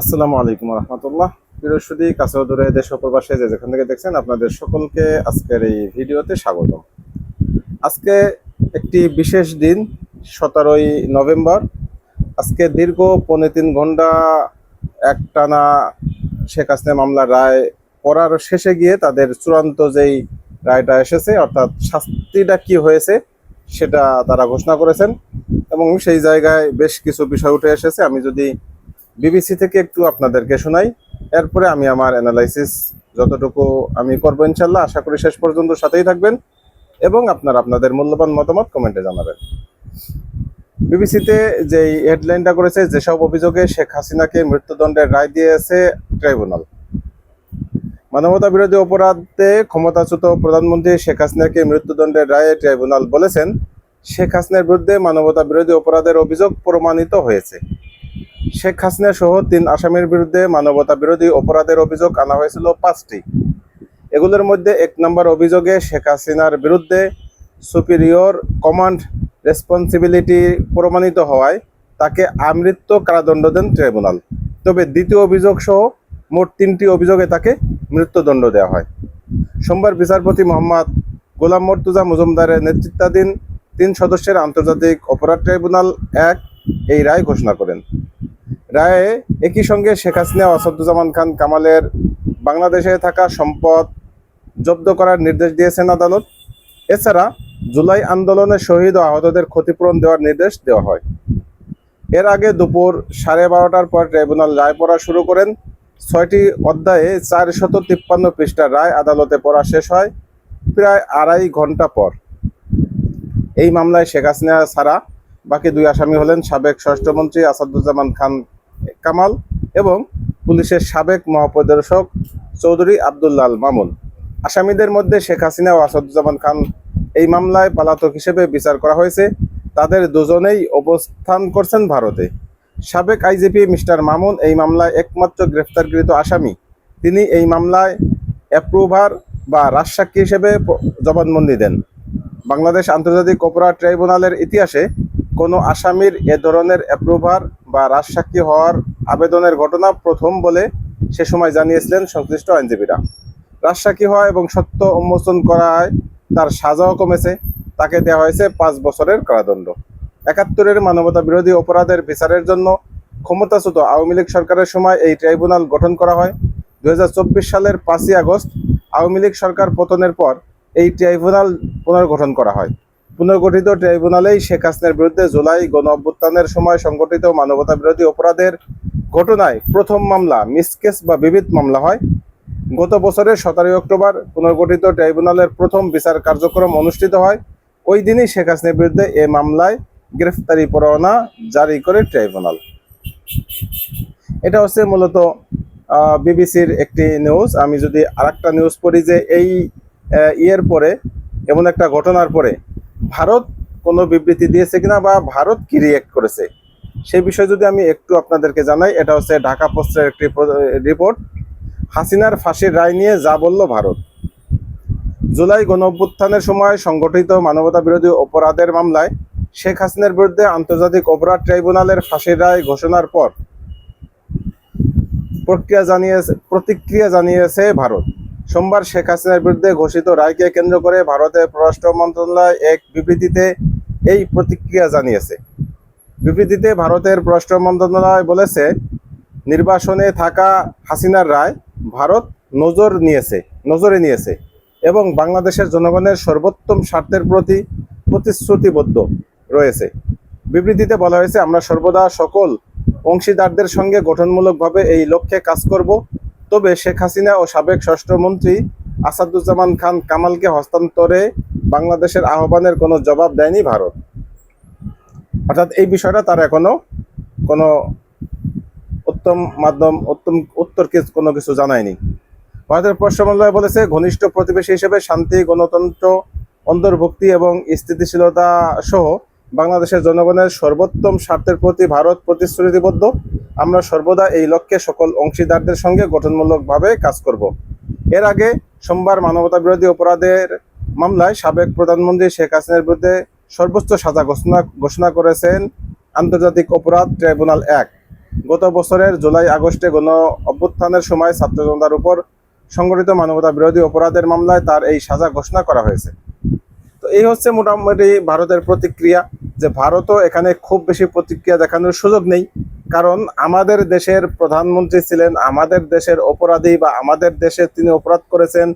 আসসালামু আলাইকুম রহমতুল্লাহ। বৃহস্পতি কাছেও দূরে দেশ প্রবাসে যে যেখান থেকে দেখছেন, আপনাদের সকলকে আজকের এই ভিডিওতে স্বাগতম। আজকে একটি বিশেষ দিন, সতেরোই নভেম্বর। আজকে দীর্ঘ পনেরো তিন ঘণ্টা একটানা শেখ হাসিনা মামলার রায় পড়ার শেষে গিয়ে তাদের চূড়ান্ত যেই রায়টা এসেছে, অর্থাৎ শাস্তিটা কি হয়েছে, সেটা তারা ঘোষণা করেছেন। এবং সেই জায়গায় বেশ কিছু বিষয় উঠে এসেছে। আমি যদি বিবিসি থেকে একটু আপনাদেরকে শোনাই। এরপরে আমি আমার অ্যানালাইসিস যতটুকু আমি করব ইনশাল্লাহ, আশা করি শেষ পর্যন্ত সাথেই থাকবেন এবং আপনার আপনাদের মূল্যবান মতামত কমেন্টে জানাবেন। বিবিসিতে যেই হেডলাইনটা করেছে, যেসব অভিযোগে শেখ হাসিনাকে মৃত্যুদণ্ডের রায় দিয়েছে ট্রাইব্যুনাল মানবতা বিরোধী অপরাধে ক্ষমতাচ্যুত প্রধানমন্ত্রী শেখ হাসিনাকে মৃত্যুদণ্ডের রায়ে ট্রাইব্যুনাল বলেছেন। শেখ হাসিনার বিরুদ্ধে মানবতা বিরোধী অপরাধের অভিযোগ প্রমাণিত হয়েছে। শেখ হাসিনা সহ তিন আসামির বিরুদ্ধে মানবতা বিরোধী অপরাধের অভিযোগ আনা হয়েছিল পাঁচটি। এগুলোর মধ্যে এক নম্বর অভিযোগে শেখ হাসিনার বিরুদ্ধে সুপিরিয়র কমান্ড রেসপন্সিবিলিটি প্রমাণিত হওয়ায় তাকে আমৃত্য কারাদণ্ড দেন ট্রাইব্যুনাল। তবে দ্বিতীয় অভিযোগ সহ মোট তিনটি অভিযোগে তাকে মৃত্যুদণ্ড দেওয়া হয়। সোমবার বিচারপতি মোহাম্মদ গোলাম মর্তুজা মজুমদারের নেতৃত্বাধীন তিন সদস্যের আন্তর্জাতিক অপরাধ ট্রাইব্যুনাল এক এই রায় ঘোষণা করেন। রায়ে একই সঙ্গে শেখ হাসিনা আসাদুজ্জামান খান কামালের বাংলাদেশে থাকা সম্পদ জব্দ করার নির্দেশ দিয়েছেন আদালত। এছাড়া জুলাই আন্দোলনে শহীদ ও আহতদের ক্ষতিপূরণ দেওয়ার নির্দেশ দেওয়া হয়। এর আগে দুপুর সাড়ে বারোটার পর ট্রাইব্যুনাল রায় পড়া শুরু করেন। ছয়টি অধ্যায়ে চার শত তিপ্পান্ন পৃষ্ঠার রায় আদালতে পড়া শেষ হয় প্রায় আড়াই ঘণ্টা পর। এই মামলায় শেখ হাসিনা ছাড়া বাকি দুই আসামি হলেন সাবেক স্বরাষ্ট্রমন্ত্রী আসাদুজ্জামান খান কামাল এবং পুলিশের সাবেক মহাপরিদর্শক চৌধুরী আবদুল্লাল মামুন। আসামিদের মধ্যে শেখ হাসিনা ও আসাদুজ্জামান খান এই মামলায় পলাতক হিসেবে বিচার করা হয়েছে। তাদের দুজনেই অবস্থান করছেন ভারতে। সাবেক আইজিপি মিস্টার মামুন এই মামলায় একমাত্র গ্রেফতারকৃত আসামি। তিনি এই মামলায় অ্যাপ্রুভার বা রাজসাক্ষী হিসেবে জবানবন্দি দেন। বাংলাদেশ আন্তর্জাতিক অপরাধ ট্রাইব্যুনালের ইতিহাসে কোনো আসামির এ ধরনের অ্যাপ্রুভার বা রাজসাক্ষী হওয়ার আবেদনের ঘটনা প্রথম বলে সে সময় জানিয়েছিলেন সংশ্লিষ্ট আইনজীবীরা। রাজসাক্ষী হওয়া এবং সত্য উন্মোচন করায় তার সাজাও কমেছে। তাকে দেওয়া হয়েছে পাঁচ বছরের কারাদণ্ড। একাত্তরের মানবতা বিরোধী অপরাধের বিচারের জন্য ক্ষমতাচ্যুত আওয়ামী লীগ সরকারের সময় এই ট্রাইব্যুনাল গঠন করা হয়। দুই হাজার চব্বিশ সালের পাঁচই আগস্ট আওয়ামী লীগ সরকার পতনের পর এই ট্রাইব্যুনাল পুনর্গঠন করা হয়। পুনর্গঠিত ট্রাইব্যুনালেই শেখ হাসিনার বিরুদ্ধে জুলাই গণ অভ্যুত্থানের সময় সংগঠিত মানবতা বিরোধী অপরাধের ঘটনায় প্রথম মামলা মিসকেস বা বিবিধ মামলা হয়। গত বছরের সতেরোই অক্টোবর পুনর্গঠিত ট্রাইব্যুনালের প্রথম বিচার কার্যক্রম অনুষ্ঠিত হয়। ওই দিনই শেখ হাসিনার বিরুদ্ধে এ মামলায় গ্রেফতারি পরোয়ানা জারি করে ট্রাইব্যুনাল। এটা হচ্ছে মূলত বিবিসির একটি নিউজ। আমি যদি আরেকটা নিউজ পড়ি যে এই ইয়ের পরে, এমন একটা ঘটনার পরে, ভারত কোনো বিবৃতি দিয়েছে কিনা বা ভারত কি রিয়েক্ট করেছে? সেই বিষয়ে যদি আমি একটু আপনাদেরকে জানাই, এটা হচ্ছে ঢাকা পোস্টের একটি রিপোর্ট। হাসিনার ফাঁসির রায় নিয়ে যা বলল ভারত। জুলাই গণ অভ্যুত্থানের সময় সংগঠিত মানবতা বিরোধী অপরাধের মামলায় শেখ হাসিনার বিরুদ্ধে আন্তর্জাতিক অপরাধ ট্রাইব্যুনালের ফাঁসির রায় ঘোষণার পর প্রক্রিয়া জানিয়েছে, প্রতিক্রিয়া জানিয়েছে ভারত। সোমবার শেখ হাসিনার বিরুদ্ধে ঘোষিত রায়কে কেন্দ্র করে ভারতের পররাষ্ট্র মন্ত্রণালয় এক বিবৃতিতে এই প্রতিক্রিয়া জানিয়েছে। বিবৃতিতে ভারতের পররাষ্ট্র মন্ত্রণালয় বলেছে, নির্বাসনে থাকা হাসিনার রায় ভারত নজর নিয়েছে, নজরে নিয়েছে এবং বাংলাদেশের জনগণের সর্বোত্তম স্বার্থের প্রতি প্রতিশ্রুতিবদ্ধ রয়েছে। বিবৃতিতে বলা হয়েছে, আমরা সর্বদা সকল অংশীদারদের সঙ্গে গঠনমূলকভাবে এই লক্ষ্যে কাজ করব। তবে শেখ হাসিনা ও সাবেক স্বরাষ্ট্রমন্ত্রী আসাদুজ্জামান খান কামালকে হস্তান্তরে বাংলাদেশের আহ্বানের কোনো জবাব দেয়নি ভারত। অর্থাৎ এই বিষয়টা তার এখনও কোনো উত্তম মাধ্যম, উত্তম উত্তর কোনো কিছু জানায়নি। ভারতের পররাষ্ট্র মন্ত্রণালয় বলেছে, ঘনিষ্ঠ প্রতিবেশী হিসেবে শান্তি, গণতন্ত্র, অন্তর্ভুক্তি এবং স্থিতিশীলতা সহ বাংলাদেশের জনগণের সর্বোত্তম স্বার্থের প্রতি ভারত প্রতিশ্রুতিবদ্ধ। আমরা সর্বদা এই লক্ষ্যে সকল অংশীদারদের সঙ্গে গঠনমূলকভাবে কাজ করব। এর আগে সোমবার মানবতা বিরোধী অপরাধের মামলায় সাবেক প্রধানমন্ত্রী শেখ হাসিনার বিরুদ্ধে সর্বোচ্চ সাজা ঘোষণা ঘোষণা করেছেন আন্তর্জাতিক অপরাধ ট্রাইব্যুনাল এক। গত বছরের জুলাই আগস্টে গণ অভ্যুত্থানের সময় ছাত্র জনতার উপর সংগঠিত মানবতা বিরোধী অপরাধের মামলায় তার এই সাজা ঘোষণা করা হয়েছে। তো এই হচ্ছে মোটামুটি ভারতের প্রতিক্রিয়া যে ভারতও এখানে খুব বেশি প্রতিক্রিয়া দেখানোর সুযোগ নেই। কারণ আমাদের দেশের প্রধানমন্ত্রী ছিলেন, আমাদের দেশের অপরাধী বা আমাদের দেশে তিনি অপরাধ করেছেন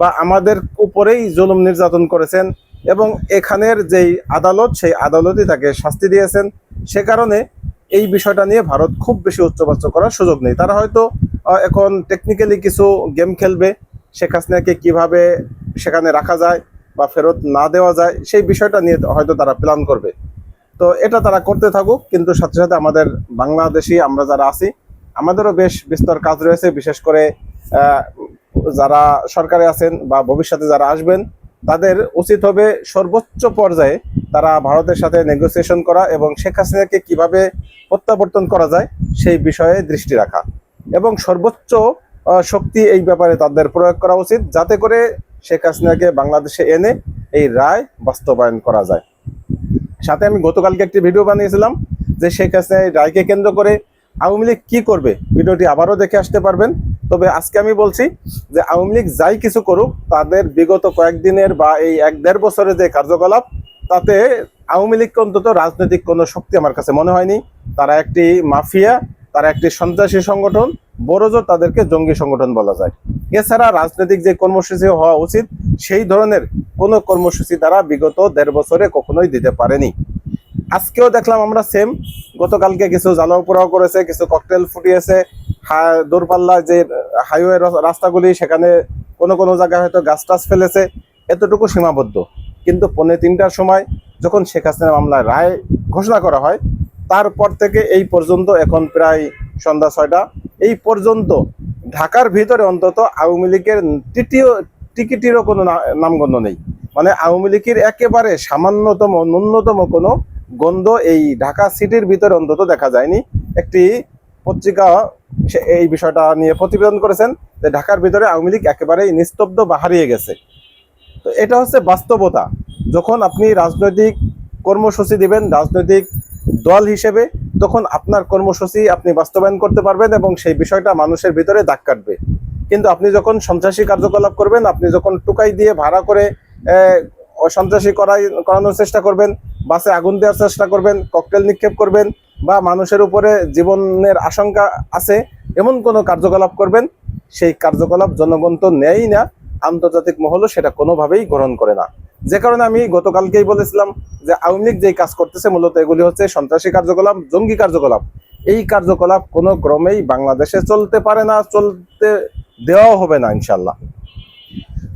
বা আমাদের উপরেই জুলুম নির্যাতন করেছেন। এবং এখানের যেই আদালত, সেই আদালতই তাকে শাস্তি দিয়েছেন। সে কারণে এই বিষয়টা নিয়ে ভারত খুব বেশি উচ্চবাচ্য করার সুযোগ নেই। তারা হয়তো এখন টেকনিক্যালি কিছু গেম খেলবে। শেখ হাসিনাকে কীভাবে সেখানে রাখা যায় বা ফেরত না দেওয়া যায়, সেই বিষয়টা নিয়ে হয়তো তারা প্ল্যান করবে। তো এটা তারা করতে থাকুক, কিন্তু সাথে সাথে আমাদের বাংলাদেশি আমরা যারা আছি, আমাদেরও বেশ বিস্তর কাজ রয়েছে। বিশেষ করে যারা সরকারে আছেন বা ভবিষ্যতে যারা আসবেন তাদের উচিত হবে সর্বোচ্চ পর্যায়ে তারা ভারতের সাথে নেগোসিয়েশন করা এবং শেখ হাসিনাকে কীভাবে প্রত্যাবর্তন করা যায় সেই বিষয়ে দৃষ্টি রাখা। এবং সর্বোচ্চ শক্তি এই ব্যাপারে তাদের প্রয়োগ করা উচিত যাতে করে শেখ হাসিনাকে বাংলাদেশে এনে এই রায় বাস্তবায়ন করা যায়। সাথে আমি গতকালকে একটি ভিডিও বানিয়েছিলাম যে শেখ হাসিনা এই রায়কে কেন্দ্র করে আওয়ামী লীগ কী করবে। ভিডিওটি আবারও দেখে আসতে পারবেন। তবে আজকে আমি বলছি যে আওয়ামী লীগ যাই কিছু করুক, তাদের বিগত কয়েকদিনের বা এই এক দেড় বছরের যে কার্যকলাপ, তাতে আওয়ামী লীগকে অন্তত রাজনৈতিক কোনো শক্তি আমার কাছে মনে হয়নি। তারা একটি মাফিয়া, তারা একটি সন্ত্রাসী সংগঠন, বড়জোর তাদেরকে জঙ্গি সংগঠন বলা যায়। এছাড়া রাজনৈতিক যে কর্মসূচি হওয়া উচিত, সেই ধরনের কোনো কর্মসূচি তারা বিগত দেড় বছরে কখনোই দিতে পারেনি। আজকেও দেখলাম আমরা সেম গতকালকে কিছু জ্বালাও পোড়াও করেছে, কিছু ককটেল ফুটিয়েছে দূরপাল্লা যে হাইওয়ে রাস্তাগুলি, সেখানে কোনো কোনো জায়গায় হয়তো গাছ টাছ ফেলেছে, এতটুকু সীমাবদ্ধ। কিন্তু পৌনে তিনটার সময় যখন শেখ হাসিনা মামলায় রায় ঘোষণা করা হয়, তারপর থেকে এই পর্যন্ত এখন প্রায় সন্ধ্যা ছয়টা। এই পর্যন্ত ঢাকার ভিতরে অন্তত আওয়ামী লীগের তৃতীয় টিকিটেরও কোনো নামগন্ধ নেই। মানে আওয়ামী লীগের একেবারে সামান্যতম, ন্যূনতম কোনো গন্ধ এই ঢাকা সিটির ভিতরে অন্তত দেখা যায়নি। একটি পত্রিকা এই বিষয়টা নিয়ে প্রতিবেদন করেছেন যে ঢাকার ভিতরে আওয়ামী লীগ একেবারেই নিস্তব্ধ বা হারিয়ে গেছে। তো এটা হচ্ছে বাস্তবতা। যখন আপনি রাজনৈতিক কর্মসূচি দিবেন, রাজনৈতিক দল হিসেবে, তখন আপনার কর্মসূচি আপনি বাস্তবায়ন করতে পারবেন এবং সেই বিষয়টা মানুষের ভিতরে দাগ কাটবে। কিন্তু আপনি যখন সন্ত্রাসী কার্যকলাপ করবেন, আপনি যখন টুকাই দিয়ে ভাড়া করে সন্ত্রাসী করাই, করানোর চেষ্টা করবেন, বাসে আগুন দেওয়ার চেষ্টা করবেন, ককটেল নিক্ষেপ করবেন বা মানুষের উপরে জীবনের আশঙ্কা আছে, এমন কোনো কার্যকলাপ করবেন? সেই কার্যকলাপ জনগণ তো নেয়ই না, আন্তর্জাতিক মহলও সেটা কোনোভাবেই গ্রহণ করে না। যে কারণে আমি গতকালকেই বলেছিলাম যে আওয়ামী লীগ যেই কাজ করতেছে, মূলত এগুলি হচ্ছে সন্ত্রাসী কার্যকলাপ, জঙ্গি কার্যকলাপ। এই কার্যকলাপ কোনো ক্রমেই বাংলাদেশে চলতে পারে না, চলতে দেওয়াও হবে না ইনশাল্লাহ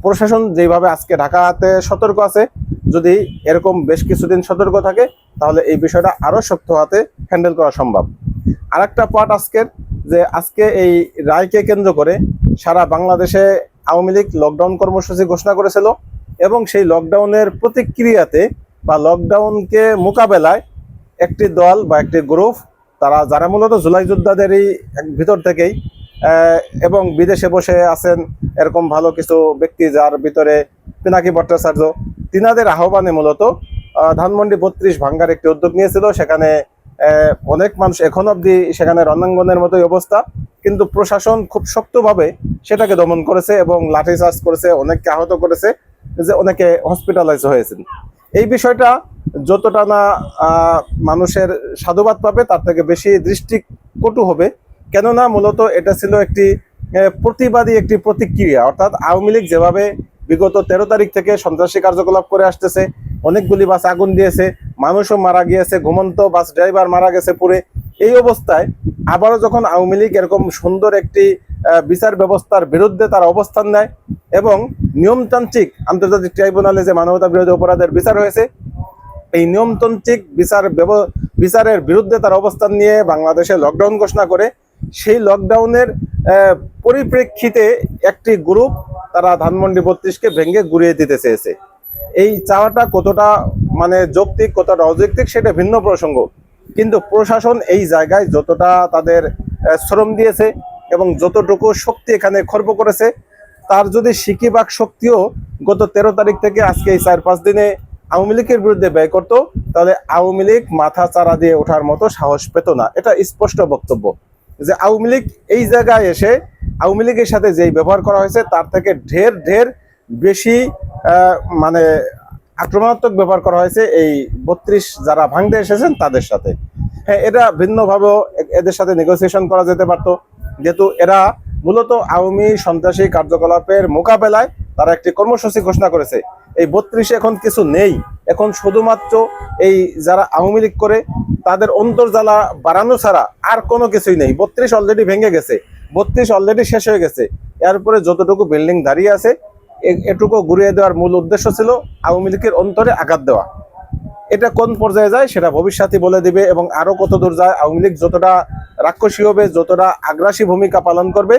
প্রশাসন যেভাবে আজকে ঢাকাতে সতর্ক আছে, যদি এরকম বেশ কিছুদিন সতর্ক থাকে, তাহলে এই বিষয়টা আরও শক্ত হাতে হ্যান্ডেল করা সম্ভব। আর একটা পার্ট আজকের, যে আজকে এই রায়কে কেন্দ্র করে সারা বাংলাদেশে আওয়ামী লীগ লকডাউন কর্মসূচি ঘোষণা করেছিল এবং সেই লকডাউনের প্রতিক্রিয়াতে বা লকডাউনকে মোকাবেলায় একটি দল বা একটি গ্রুপ তারা যারা মূলত জুলাই যোদ্ধাদেরই ভিতর থেকেই এবং বিদেশে বসে আছেন এরকম ভালো কিছু ব্যক্তি যার ভিতরে পিনাকি ভট্টাচার্য, তিনাদের আহ্বানে মূলত ধানমন্ডি বত্রিশ ভাঙ্গার একটি উদ্যোগ নিয়েছিল। সেখানে অনেক মানুষ এখন অবধি সেখানে রণাঙ্গনের মতোই অবস্থা, কিন্তু প্রশাসন খুব শক্তভাবে সেটাকে দমন করেছে এবং লাঠিচার্জ করেছে, অনেককে আহত করেছে, যে অনেকে হসপিটালাইজ হয়েছেন। এই বিষয়টা যতটা না মানুষের সাধুবাদ পাবে, তার থেকে বেশি দৃষ্টিকটু হবে। কেননা মূলত এটা ছিল একটি প্রতিবাদী একটি প্রতিক্রিয়া। অর্থাৎ আওয়ামী লীগ যেভাবে বিগত তেরো তারিখ থেকে সন্ত্রাসী কার্যকলাপ করে আসতেছে, অনেকগুলি বাস আগুন দিয়েছে, মানুষও মারা গিয়েছে, ঘুমন্ত বাস ড্রাইভার মারা গেছে পুরে এই অবস্থায় আবারও যখন আওয়ামী লীগ এরকম সুন্দর একটি বিচার ব্যবস্থার বিরুদ্ধে তারা অবস্থান নেয় এবং নিয়মতান্ত্রিক আন্তর্জাতিক ট্রাইব্যুনালে যে মানবতা বিরোধী অপরাধের বিচার হয়েছে, এই নিয়মতান্ত্রিক বিচার বিচারের বিরুদ্ধে তার অবস্থান নিয়ে বাংলাদেশে লকডাউন ঘোষণা করে সেই লকডাউনের পরিপ্রেক্ষিতে একটি গ্রুপ তারা ধানমন্ডি বত্রিশকে ভেঙে গুড়িয়ে দিতে চেয়েছে। এই চাওয়াটা কতটা মানে যৌক্তিক, কতটা অযৌক্তিক সেটা ভিন্ন প্রসঙ্গ। কিন্তু প্রশাসন এই জায়গায় যতটা তাদের শ্রম দিয়েছে এবং যতটুকু শক্তি এখানে খর্ব করেছে, তার যদি সিকিবাক শক্তিও গত তেরো তারিখ থেকে আজকে এই চার পাঁচ দিনে আওয়ামী লীগের বিরুদ্ধে ব্যয় করতো, তাহলে আওয়ামী লীগ মাথা চারা দিয়ে ওঠার মতো সাহস পেত না। এটা স্পষ্ট বক্তব্য। যে আওয়ামী লীগ এই জায়গায় এসে আওয়ামী লীগের সাথে যেই ব্যবহার করা হয়েছে, তার থেকে ঢের ঢের বেশি মানে আক্রমণাত্মক ব্যবহার করা হয়েছে এই বত্রিশ যারা ভাঙতে এসেছেন তাদের সাথে। হ্যাঁ এটা ভিন্নভাবেও এদের সাথে নেগোসিয়েশন করা যেতে পারতো। যেহেতু এরা মূলত আওয়ামী সন্ত্রাসী কার্যকলাপের মোকাবেলায় তারা একটি কর্মসূচি ঘোষণা করেছে। এই বত্রিশে এখন কিছু নেই। এখন শুধুমাত্র এই যারা আওয়ামী লীগ করে, তাদের অন্তর্জালা বাড়ানো ছাড়া আর কোনো কিছুই নেই। বত্রিশ অলরেডি ভেঙে গেছে। বত্রিশ অলরেডি শেষ হয়ে গেছে। এরপরে যতটুকু বিল্ডিং দাঁড়িয়ে আছে এটুকু ঘুরিয়ে দেওয়ার মূল উদ্দেশ্য ছিল আওয়ামী লীগের অন্তরে আঘাত দেওয়া। এটা কোন পর্যায়ে যায় সেটা ভবিষ্যতে বলে দিবে এবং আরও কত দূর যায়, আওয়ামী লীগ যতটা রাক্ষসী হবে, যতটা আগ্রাসী ভূমিকা পালন করবে,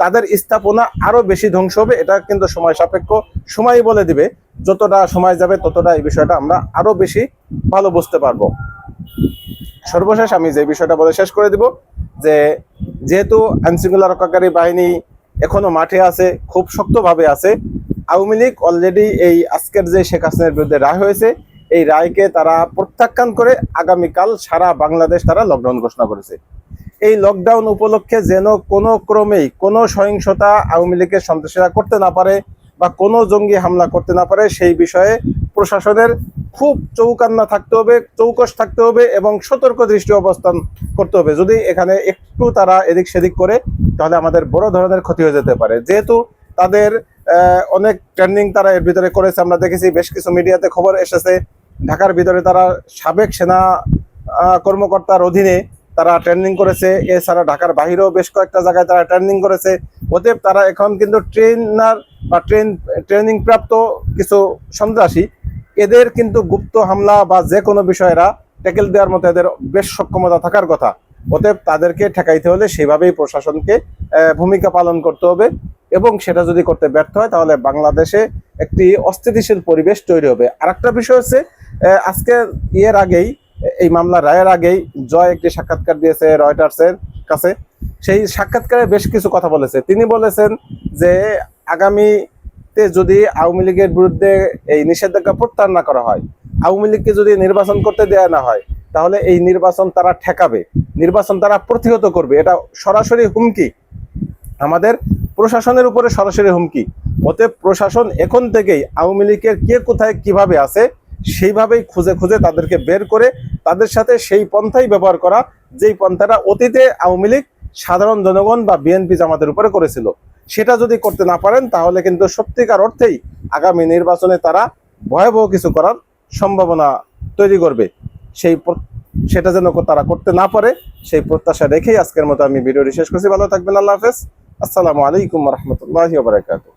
তাদের স্থাপনা আরও বেশি ধ্বংস হবে, এটা কিন্তু সময় সাপেক্ষ। সময়ই বলে দিবে। যতটা সময় যাবে ততটা এই বিষয়টা আমরা আরও বেশি ভালো বুঝতে পারব। সর্বশেষ আমি যে বিষয়টা বলে শেষ করে দিব যে যেহেতু আইনশৃঙ্খলা রক্ষাকারী বাহিনী এখনও মাঠে আছে, খুব শক্তভাবে আছে, আওয়ামী লীগ অলরেডি এই আজকের যে শেখ হাসিনার বিরুদ্ধে রায় হয়েছে, এই রায়কে তারা প্রত্যাখ্যান করে আগামীকাল সারা বাংলাদেশ তারা লকডাউন ঘোষণা করেছে। এই লকডাউন উপলক্ষে যেন কোনো ক্রমেই কোনো সহিংসতা আওয়ামী লীগের সন্ত্রাসীরা করতে না পারে বা কোনো জঙ্গি হামলা করতে না পারে, সেই বিষয়ে প্রশাসনের খুব চৌকান্না থাকতে হবে, চৌকস থাকতে হবে এবং সতর্ক দৃষ্টি অবস্থান করতে হবে। যদি এখানে একটু তারা এদিক সেদিক করে, তাহলে আমাদের বড় ধরনের ক্ষতি হয়ে যেতে পারে। যেহেতু তাদের অনেক ট্রেন্ডিং তারা এর ভিতরে করেছে, আমরা দেখেছি বেশ কিছু মিডিয়াতে খবর এসেছে। ঢাকার ভিতরে তারা সাবেক সেনা কর্মকর্তার অধীনে তারা ট্রেনিং করেছে। এছাড়া ঢাকার বাহিরেও বেশ কয়েকটা জায়গায় তারা ট্রেনিং করেছে। অতএব তারা এখন কিন্তু ট্রেনার বা ট্রেন ট্রেনিং প্রাপ্ত কিছু সন্ত্রাসী, এদের কিন্তু গুপ্ত হামলা বা যে কোনো বিষয়েরা ট্যাকেল দেওয়ার মতো এদের বেশ সক্ষমতা থাকার কথা। অতএব তাদেরকে ঠেকাইতে হলে সেভাবেই প্রশাসনকে ভূমিকা পালন করতে হবে এবং সেটা যদি করতে ব্যর্থ হয় তাহলে বাংলাদেশে একটি অস্থিতিশীল পরিবেশ তৈরি হবে। আর বিষয় হচ্ছে আজকে ইয়ের আগেই এই মামলা রায়ের আগেই জয় একটি সাক্ষাৎকার দিয়েছে রয়টার্সের কাছে। সেই সাক্ষাৎকারে বেশ কিছু কথা বলেছে। তিনি বলেছেন যে আগামীতে যদি আওয়ামী লীগের বিরুদ্ধে এই নিষেধাজ্ঞা প্রত্যাহার না করা হয়, আওয়ামী লীগকে যদি নির্বাচন করতে দেয়া না হয়, তাহলে এই নির্বাচন তারা ঠেকাবে। নির্বাচন তারা প্রতিহত করবে। এটা সরাসরি হুমকি। আমাদের প্রশাসনের উপরে সরাসরি হুমকি। অতএব প্রশাসন এখন থেকেই আওয়ামী লীগের কে কোথায় কীভাবে আছে সেইভাবেই খুঁজে খুঁজে তাদেরকে বের করে তাদের সাথে সেই পন্থাই ব্যবহার করা, যেই পন্থাটা অতীতে আওয়ামী লীগ সাধারণ জনগণ বা বিএনপি জামাতের উপরে করেছিল। সেটা যদি করতে না পারেন, তাহলে কিন্তু সত্যিকার অর্থেই আগামী নির্বাচনে তারা ভয়াবহ কিছু করার সম্ভাবনা তৈরি করবে। সেই সেটা যেন তারা করতে না পারে, সেই প্রত্যাশা রেখেই আজকের মতো আমি ভিডিওটি শেষ করছি। ভালো থাকবেন, আল্লাহ হাফেজ। আসসালামু আলাইকুম রহমতুল্লাহ বারাকাতুহ।